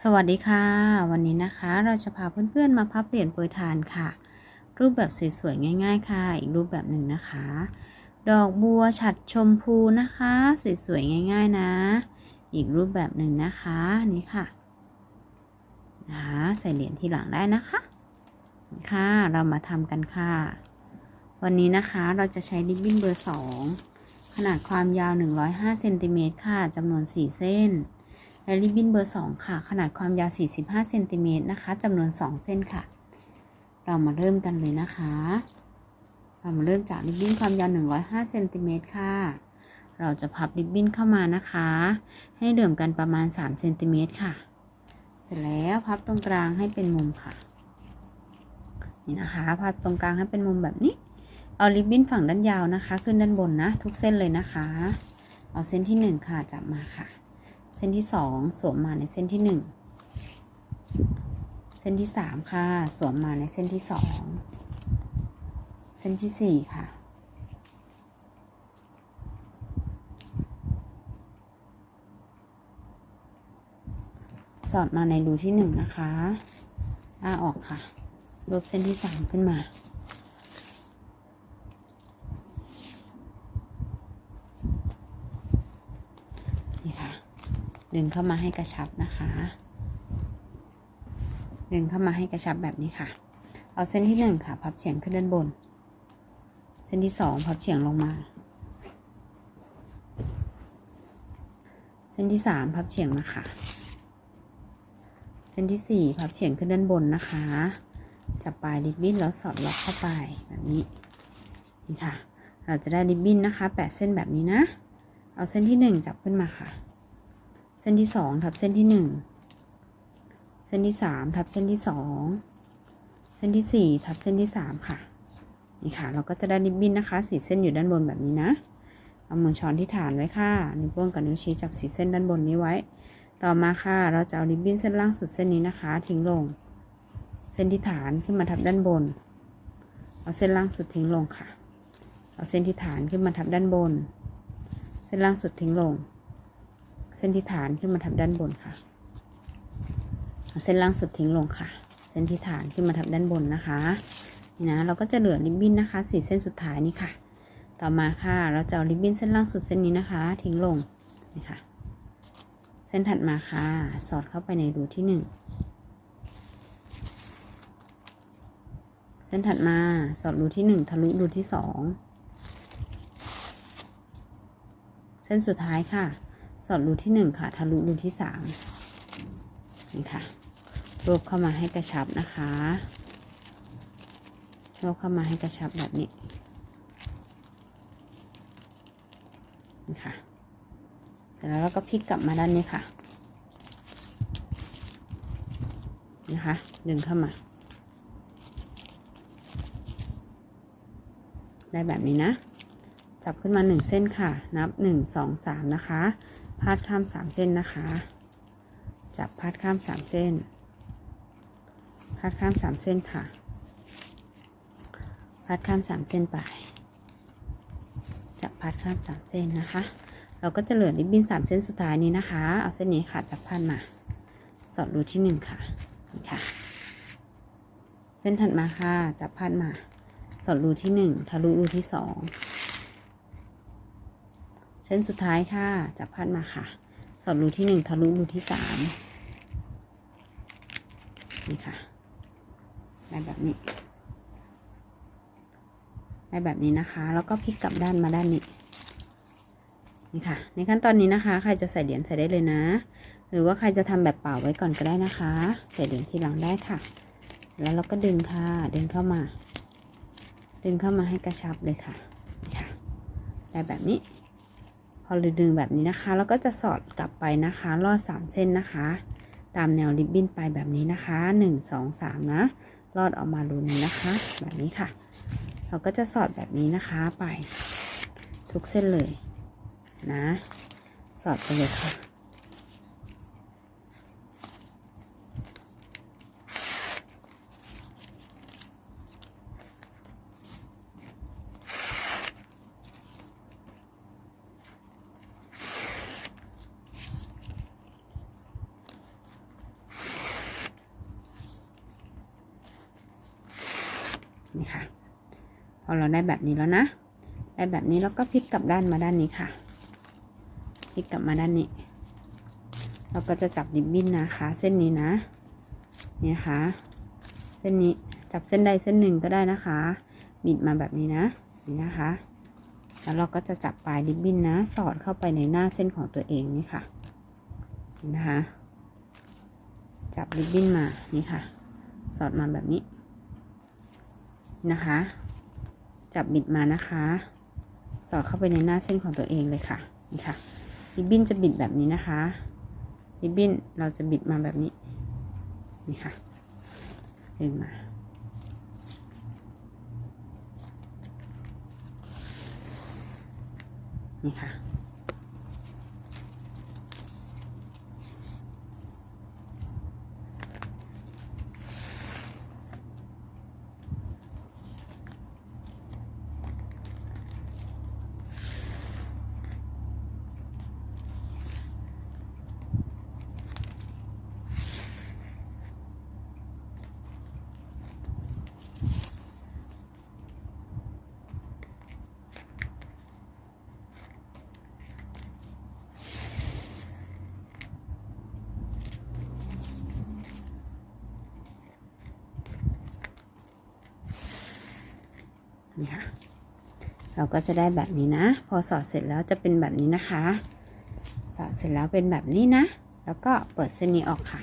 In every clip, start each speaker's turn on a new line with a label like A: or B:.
A: สวัสดีค่ะ วันนี้นะคะเราจะพาเพื่อนๆมาพับเปลี่ยนโปรยทานค่ะ รูปแบบสวยๆง่าย ๆ ค่ะ อีกรูปแบบหนึ่งนะคะ ดอกบัวฉัดชมพูนะคะ สวยๆง่าย ๆนะ อีกรูปแบบหนึ่งนะคะนี่ค่ะนะคะใส่เหรียญที่หลังได้นะคะค่ะเรามาทำกันค่ะ วันนี้นะคะเราจะใช้ริบบิ้นเบอร์ 2 ขนาดความยาว 105เซนติเมตรค่ะจำนวน 4 เส้น และริบบิ้นเบอร์ 2 ค่ะ ขนาดความยาว 45เซนติเมตรนะคะจำนวน 2 เส้นค่ะ เรามาเริ่มกันเลยนะคะ เรามาเริ่มจากริบบิ้นความยาว 105เซนติเมตรค่ะ เราจะพับริบบิ้นเข้ามานะคะ ให้เหลื่อมกันประมาณ3เซนติเมตรค่ะ เสร็จแล้วพับตรงกลางให้เป็นมุมค่ะ นี่นะคะพับตรงกลางให้เป็นมุมแบบนี้เอาริบบิ้นฝั่งด้านยาวนะคะ ขึ้นด้านบนนะ ทุกเส้นเลยนะคะ เอาเส้นที่ 1 ค่ะจับมาค่ะ ส้นที่2สวมมาในเส้นที่1เส้นที่3ค่ะ สวมมาในเส้นที่2เส้นที่4ค่ะ สอดมาในรูที่1นะคะอ้าออกค่ะรวบเส้นที่3ขึ้นมา นี่ค่ะ ดึงเข้ามาให้กระชับนะคะ ดึงเข้ามาให้กระชับแบบนี้ค่ะ เอาเส้นที่หนึ่งค่ะพับเฉียงขึ้นด้านบน เส้นที่สองพับเฉียงลงมา เส้นที่สามพับเฉียงมาค่ะ เส้นที่สี่พับเฉียงขึ้นด้านบนนะคะ จับปลายริบบิ้นแล้วสอดล็อกเข้าไปแบบนี้นี่ค่ะ เราจะได้ริบบิ้นนะคะ แปดเส้นแบบนี้นะ เอาเส้นที่หนึ่งจับขึ้นมาค่ะ เส้นที่สองทับเส้นที่หนึ่งเส้นที่สามทับเส้นที่สองเส้นที่สี่ทับเส้นที่สามค่ะนี่ค่ะ เราก็จะได้ริบบิ้นนะคะ สีเส้นอยู่ด้านบนแบบนี้นะ เอามือช้อนที่ฐานไว้ค่ะ นิ้วโป้งกับนิ้วชี้จับสีเส้นด้านบนนี้ไว้ ต่อมาค่ะ เราจะเอาริบบิ้นเส้นล่างสุดเส้นนี้นะคะ ทิ้งลง เส้นที่ฐานขึ้นมาทับด้านบน เอาเส้นล่างสุดทิ้งลงค่ะ เอาเส้นที่ฐานขึ้นมาทับด้านบน เส้นล่างสุดทิ้งลง เส้นที่ฐานขึ้นมาทับด้านบนค่ะเส้นล่างสุดทิ้งลงค่ะ เส้นที่ฐานขึ้นมาทับด้านบนนะคะนี่นะเราก็จะเหลือริบบิ้นนะคะสี่เส้นสุดท้ายนี่ค่ะ ต่อมาค่ะเราจะเอาริบบิ้นเส้นล่างสุดเส้นนี้นะคะ ทิ้งลงนี่ค่ะ เส้นถัดมาค่ะ สอดเข้าไปในรูที่หนึ่งเส้นถัดมาสอดรูที่หนึ่งทะลุรูที่สองเส้นสุดท้ายค่ะ อดรูที่หนึ่งค่ะ ทะลุรูที่สามนี่ค่ะรวบเข้ามาให้กระชับนะคะรวบเข้ามาให้กระชับแบบนี้นี่ค่ะเสร็จแล้วเราก็พลิกกลับมาด้านนี้ค่ะนะคะดึงเข้ามา ได้แบบนี้นะ จับขึ้นมา 1 เส้นค่ะ นับ 1 2 3 นะคะ พาดข้าม3เส้นนะคะ จับพาดข้าม3เส้น พาดข้าม3เส้นค่ะ พาดข้าม3เส้นไป จับพาดข้าม3เส้นนะคะ เราก็จะเหลือริบบิ้น3เส้นสุดท้ายนี้นะคะ เอาเส้นนี้ค่ะจับพาดมา สอดรูที่1ค่ะนี่ค่ะ เส้นถัดมาค่ะ จับพาดมา สอดรูที่หนึ่งทะลุรูที่สอง ส้นสุดท้ายค่ะ จับพัดมาค่ะ สอดรูที่หนึ่งทะลุรูที่สามนี่ค่ะได้แบบนี้ได้แบบนี้นะคะ แล้วก็พลิกกลับด้านมาด้านนี้นี่ค่ะ ในขั้นตอนนี้นะคะ ใครจะใส่เหรียญใส่ได้เลยนะ หรือว่าใครจะทำแบบเปล่าไว้ก่อนก็ได้นะคะ ใส่เหรียญทีหลังได้ค่ะ แล้วเราก็ดึงค่ะ ดึงเข้ามา ดึงเข้ามาให้กระชับเลยค่ะนี่ค่ะ ได้แบบนี้ อเราดึงแบบนี้นะคะ แล้วก็จะสอดกลับไปนะคะลอดสามเส้นนะคะ ตามแนวริบบิ้นไปแบบนี้นะคะหนึ่งสองสามนะลอดออกมารูนึงนะคะ แบบนี้ค่ะ เราก็จะสอดแบบนี้นะคะไปทุกเส้นเลยนะ สอดไปเลยค่ะ เราได้แบบนี้แล้วนะ ได้แบบนี้แล้วก็พลิกกลับด้านมาด้านนี้ค่ะ พลิกกลับมาด้านนี้ เราก็จะจับริบบิ้นนะคะ เส้นนี้นะนี่นะคะเส้นนี้จับเส้นใดเส้นหนึ่งก็ได้นะคะ บิดมาแบบนี้นะ นี่นะคะ แล้วเราก็จะจับปลายริบบิ้นนะ สอดเข้าไปในหน้าเส้นของตัวเองนี่ค่ะนี่นะคะ จับริบบิ้นมา นี่ค่ะ สอดมาแบบนี้นะคะ จับบิดมานะคะ สอดเข้าไปในหน้าเส้นของตัวเองเลยค่ะนี่ค่ะริบบิ้นจะบิดแบบนี้นะคะริบบิ้นเราจะบิดมาแบบนี้นี่ค่ะดึงมานี่ค่ะ นี่ค่ะ เราก็จะได้แบบนี้นะ พอสอดเสร็จแล้วจะเป็นแบบนี้นะคะ สอดเสร็จแล้วเป็นแบบนี้นะ แล้วก็เปิดเส้นนี้ออกค่ะ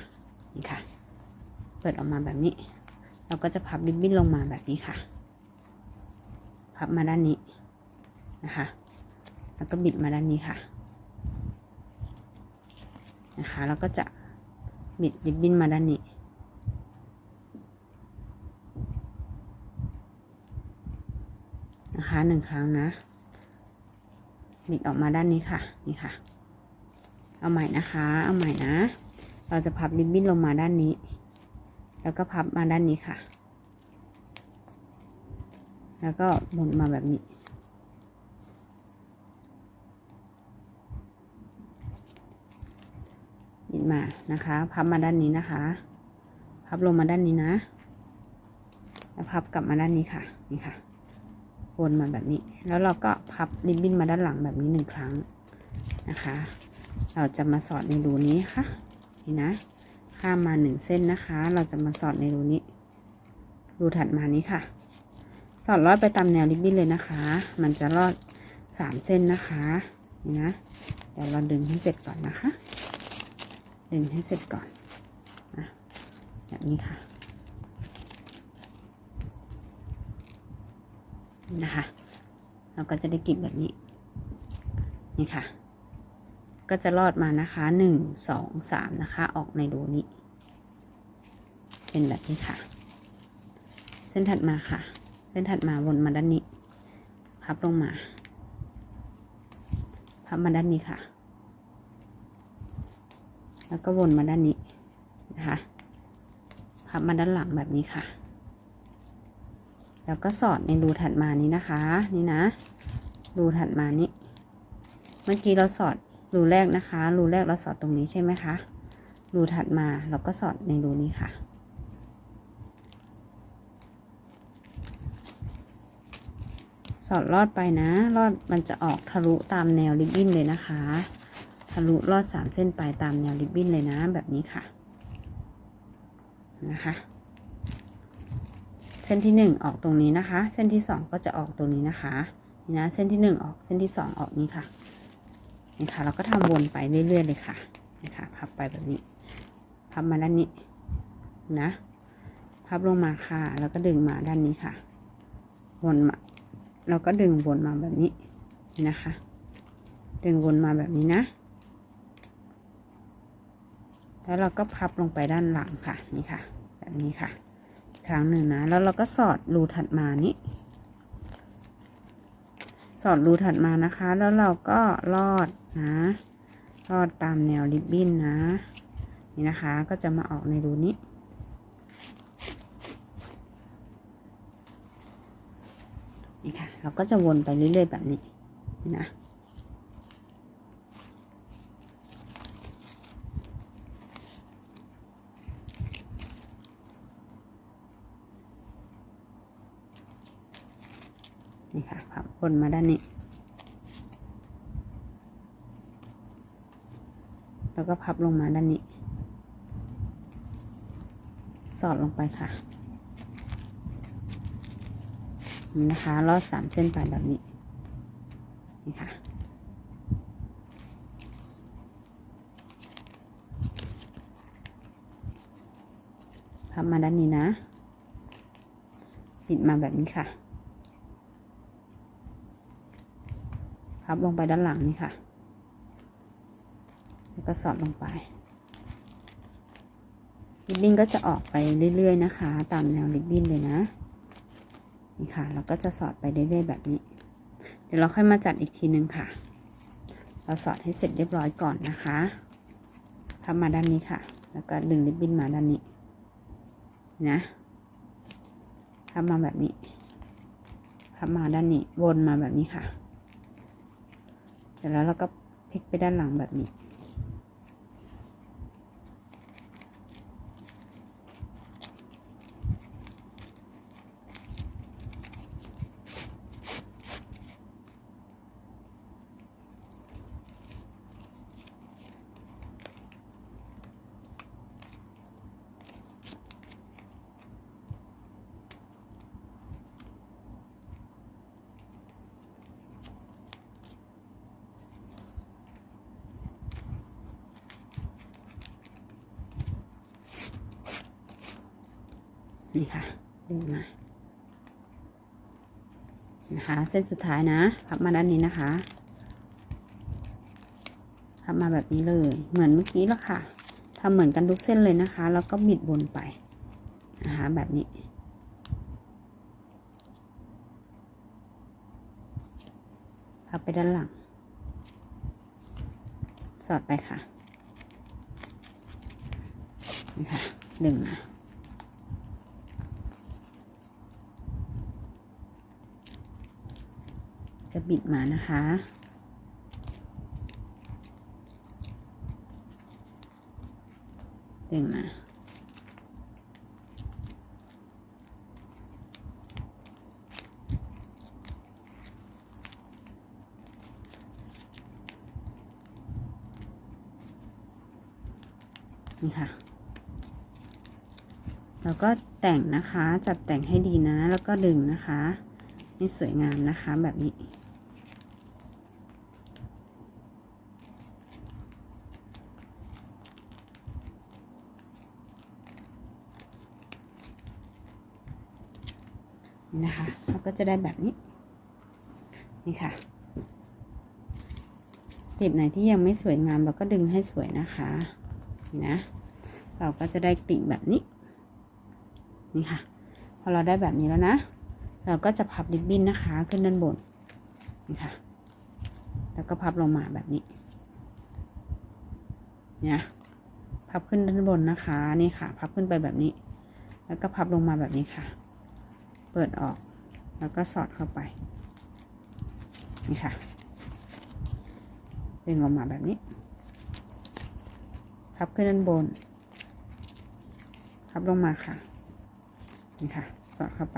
A: นี่ค่ะ เปิดออกมาแบบนี้ เราก็จะพับริบบิ้นลงมาแบบนี้ค่ะ พับมาด้านนี้นะคะ แล้วก็บิดมาด้านนี้ค่ะ นะคะ แล้วก็จะบิดริบบิ้นมาด้านนี้ นะคะหนึ่งครั้งนะบิดออกมาด้านนี้ค่ะนี่ค่ะ เอาใหม่นะคะ เอาใหม่นะ เราจะพับริบบิ้นลงมาด้านนี้ แล้วก็พับมาด้านนี้ค่ะ แล้วก็หมุนมาแบบนี้บิดมานะคะ พับมาด้านนี้นะคะ พับลงมาด้านนี้นะ แล้วพับกลับมาด้านนี้ค่ะ นี่ค่ะ นมาแบบนี้ แล้วเราก็พับริบบิ้นมาด้านหลังแบบนี้หนึ่งครั้งนะคะ เราจะมาสอดในรูนี้ค่ะ นี่นะ ข้ามมาหนึ่งเส้นนะคะ เราจะมาสอดในรูนี้รูถัดมานี้ค่ะ สอดลอดไปตามแนวริบบิ้นเลยนะคะ มันจะลอดสามเส้นนะคะ นี่นะ เดี๋ยวเราดึงให้เสร็จก่อนนะคะ ดึงให้เสร็จก่อนนะแบบนี้ค่ะ นะคะ เราก็จะได้กลิบแบบนี้ นี่ค่ะ ก็จะรอดมานะคะหนึ่งสองสามนะคะ ออกในรูนี้ เป็นแบบนี้ค่ะ เส้นถัดมาค่ะ เส้นถัดมาวนมาด้านนี้ พับลงมา พับมาด้านนี้ค่ะ แล้วก็วนมาด้านนี้นะคะ พับมาด้านหลังแบบนี้ค่ะ แล้วก็สอดในรูถัดมานี้นะคะ นี่นะ รูถัดมานี้ เมื่อกี้เราสอดรูแรกนะคะ รูแรกเราสอดตรงนี้ใช่ไหมคะ รูถัดมาเราก็สอดในรูนี้ค่ะ สอดลอดไปนะ ลอดมันจะออกทะลุตามแนวริบบิ้นเลยนะคะ ทะลุลอดสามเส้นไปตามแนวริบบิ้นเลยนะ แบบนี้ค่ะ นะคะ ส้นที่หนึ่งออกตรงนี้นะคะ เส้นที่สองก็จะออกตรงนี้นะคะนี่นะเส้นที่หนึ่งออกเส้นที่สองออกนี้ค่ะนี่ค่ะ เราก็ทำวนไปเรื่อยๆเลยค่ะนี่ค่ะพับไปแบบนี้พับมาด้านนี้นะพับลงมาค่ะ แล้วก็ดึงมาด้านนี้ค่ะ วนมาเราก็ดึงวนมาแบบนี้นะคะ ดึงวนมาแบบนี้นะ แล้วเราก็พับลงไปด้านหลังค่ะนี่ค่ะ แบบนี้ค่ะ ครั้งหนึ่งนะ แล้วเราก็สอดรูถัดมานี้ สอดรูถัดมานะคะ แล้วเราก็ลอดนะ ลอดตามแนวริบบิ้นนะ นี่นะคะ ก็จะมาออกในรูนี้นี่ค่ะ เราก็จะวนไปเรื่อยๆแบบนี้นะ นี่ค่ะพับบนมาด้านนี้ แล้วก็พับลงมาด้านนี้ สอดลงไปค่ะนี่นะคะลอดสามเส้นไปแบบนี้ นี่ค่ะพับมาด้านนี้นะ ปิดมาแบบนี้ค่ะ พับลงไปด้านหลังนี่ค่ะ แล้วก็สอดลงไปริบบิ้นก็จะออกไปเรื่อยๆนะคะ ตามแนวริบบิ้นเลยนะนี่ค่ะเราก็จะสอดไปเรื่อยๆแบบนี้ เดี๋ยวเราค่อยมาจัดอีกทีนึงค่ะ เราสอดให้เสร็จเรียบร้อยก่อนนะคะพับมาด้านนี้ค่ะ แล้วก็ดึงริบบิ้นมาด้านนี้นะพับมาแบบนี้พับมาด้านนี้วนมาแบบนี้ค่ะ เสร็จแล้วเราก็พลิกไปด้านหลังแบบนี้ นี่ค่ะดึงมานะคะ เส้นสุดท้ายนะพับมาด้านนี้นะคะพับมาแบบนี้เลย เหมือนเมื่อกี้แล้วค่ะทำเหมือนกันทุกเส้นเลยนะคะ แล้วก็บิดบนไปนะคะแบบนี้พับไปด้านหลัง สอดไปค่ะนี่ค่ะดึงมา จะบิดมานะคะ ดึงมานี่ค่ะแล้วก็แต่งนะคะ จัดแต่งให้ดีนะ แล้วก็ดึงนะคะให้สวยงามนะคะแบบนี้นะคะเราก็ จะได้แบบนี้ นี่ค่ะกลีบไหนที่ยังไม่สวยงามเราก็ดึงให้สวยนะคะนี่นะ เราก็จะได้กลีบแบบนี้ นี่ค่ะ พอเราได้แบบนี้แล้วนะ เราก็จะพับริบบิ้นนะคะ ขึ้นด้านบน นี่ค่ะ แล้วก็พับลงมาแบบนี้เนี่ยพับขึ้นด้านบนนะคะ นี่ค่ะ พับขึ้นไปแบบนี้ แล้วก็พับลงมาแบบนี้ค่ะ เปิดออก แล้วก็สอดเข้าไปนี่ค่ะดึงออกมาแบบนี้พับขึ้นด้านบนพับลงมาค่ะนี่ค่ะ สอดเข้าไป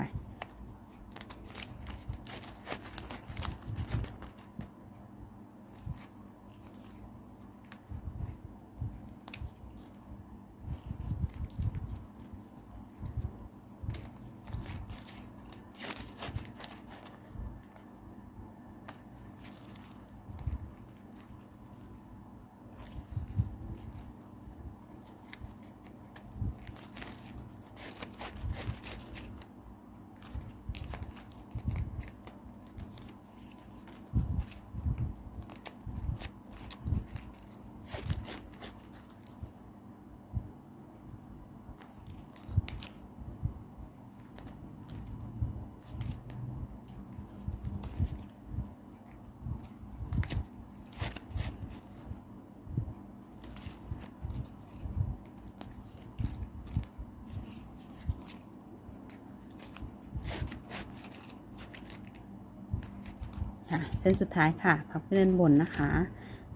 A: เส้นสุดท้ายค่ะ พับขึ้นด้านบนนะคะ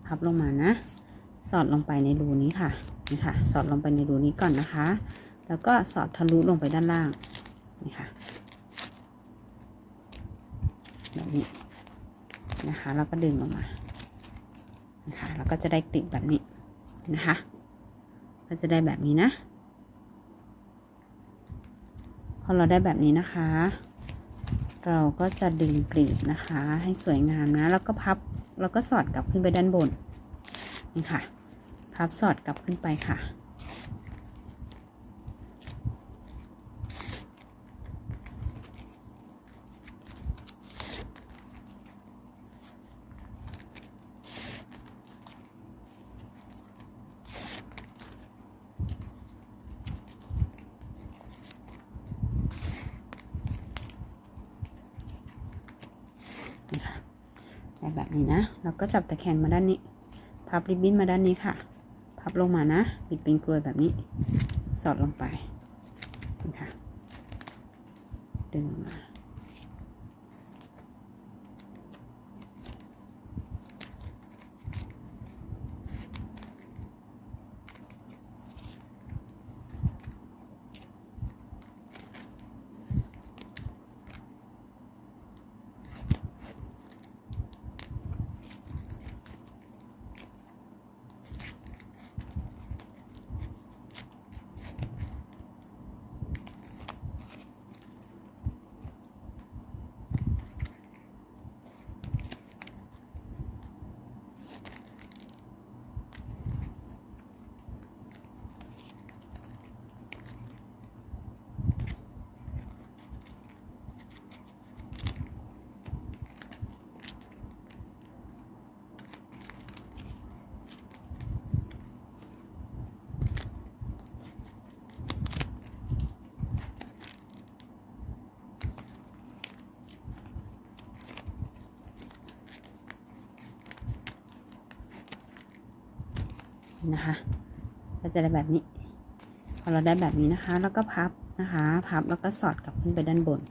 A: พับลงมานะ สอดลงไปในรูนี้ค่ะนี่ค่ะ สอดลงไปในรูนี้ก่อนนะคะ แล้วก็สอดทะลุลงไปด้านล่างนี่ค่ะแบบนี้นะคะแล้วก็ดึงออกมานะคะแล้วก็จะได้กลีบแบบนี้นะคะ ก็จะได้แบบนี้นะ พอเราได้แบบนี้นะคะ เราก็จะดึงกลีบนะคะ ให้สวยงามนะ แล้วก็พับ แล้วก็สอดกลับขึ้นไปด้านบน นี่ค่ะ พับสอดกลับขึ้นไปค่ะ นี่ค่ะได้แบบนี้นะ แล้ว ก็จับตะแคงมาด้านนี้ พับริบบิ้นมาด้านนี้ค่ะ พับลงมานะ บิดเป็นกลวยแบบนี้ สอดลงไปนะค่ะ นะคะ ก็จะได้แบบนี้ พอเราได้แบบนี้นะคะ แล้วก็พับนะคะ พับแล้วก็สอดกลับขึ้นไปด้านบน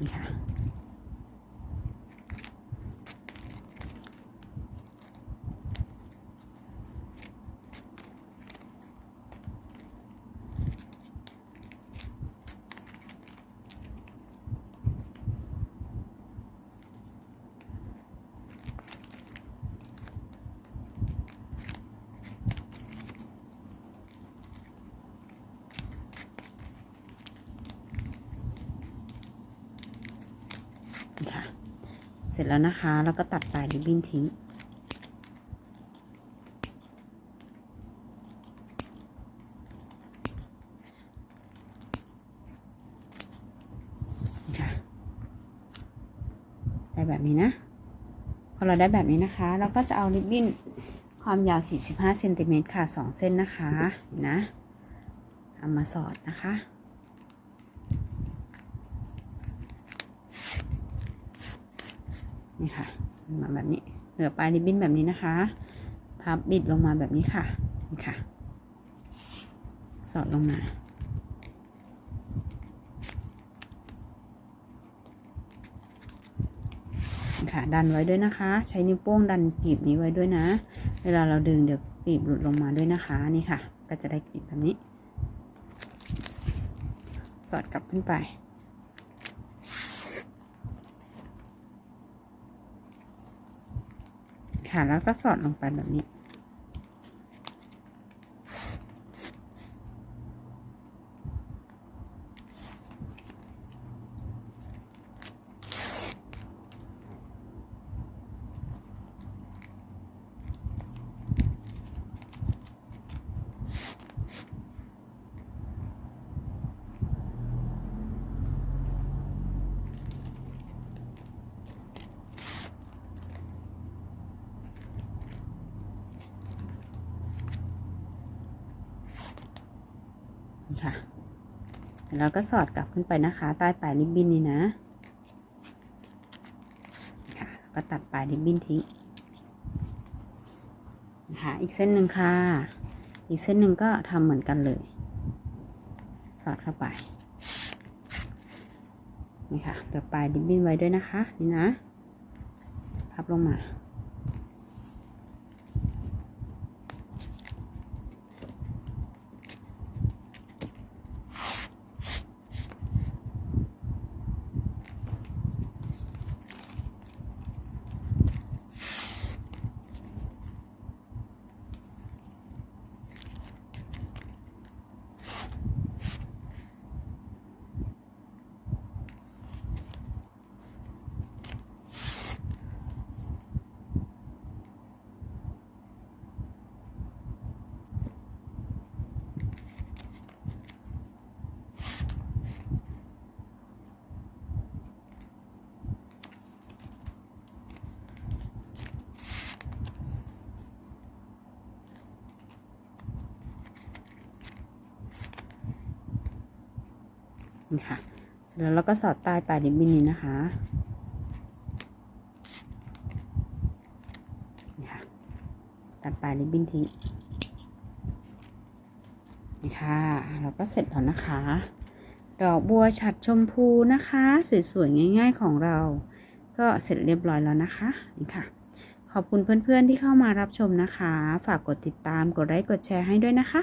A: นี่ค่ะ นี่ค่ะ เส ร็จแล้วนะคะ แล้วก็ตัดปลายริบบิ้นทิ้ง ค่ะ ได้แบบนี้นะ พอเราได้แบบนี้นะคะ เราก็จะเอาริบบิ้นความยาว 45เซนติเมตรค่ะ 2 เส้นนะคะ นะ เอามาสอดนะคะ นี่ค่ะมาแบบนี้ เหลือปลายริบบิ้นแบบนี้นะคะ พับบิดลงมาแบบนี้ค่ะ นี่ค่ะ สอดลงมา ค่ะ ดันไว้ด้วยนะคะ ใช้นิ้วโป้งดันกลีบนี้ไว้ด้วยนะ เวลาเราดึงเดี๋ยวกลีบหลุดลงมาด้วยนะคะ นี่ค่ะ ก็จะได้กลีบแบบนี้ สอดกลับขึ้นไป ค่ะ แล้วก็สอดลงไปแบบนี้ ค่ะแล้วก็สอดกลับขึ้นไปนะคะ ใต้ปลายริบบิ้นนี่นะค่ะแล้วก็ตัดปลายริบบิ้นทิ้งนะคะอีกเส้นหนึ่งค่ะ อีกเส้นหนึ่งก็ทำเหมือนกันเลย สอดเข้าไปนี่ค่ะเหลือปลายริบบิ้นไว้ด้วยนะคะ นี่นะ พับลงมา นี่ค่ะเสร็จแล้วเราก็สอดใต้ปลายริบบิ้นนี้นะคะนี่ค่ะตัดปลายริบบิ้นทิ้งนี่ค่ะเราก็เสร็จแล้วนะคะ ดอกบัวฉัดชมพูนะคะ สวยๆง่าย ๆของเรา ก็เสร็จเรียบร้อยแล้วนะคะนี่ค่ะขอบคุณเพื่อนๆที่เข้ามารับชมนะคะ ฝากกดติดตาม กดไลค์ กดแชร์ให้ด้วยนะคะ